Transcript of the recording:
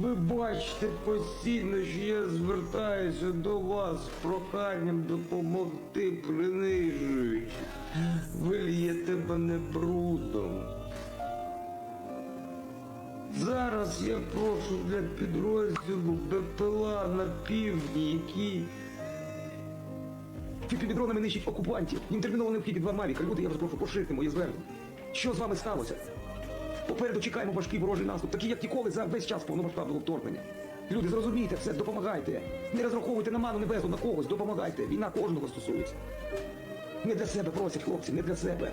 Ви бачите постійно, що я звертаюся до вас з проханням допомогти, принижують. Ви л'єте мене брудом. Зараз я прошу для підрозділу БПЛА на півдні, який Фіпібідронами нищить окупантів. Їм терміново необхідні два мавіка. Люди, я вас прошу, поширте моє звернення. Що з вами сталося? Попереду чекаємо важкий ворожий наступ, такий як ніколи за весь час повномасштабного вторгнення. Люди, зрозумійте все, допомагайте. Не розраховуйте на ману небесну, на когось, допомагайте. Війна кожного стосується. Не для себе просять хлопці, не для себе.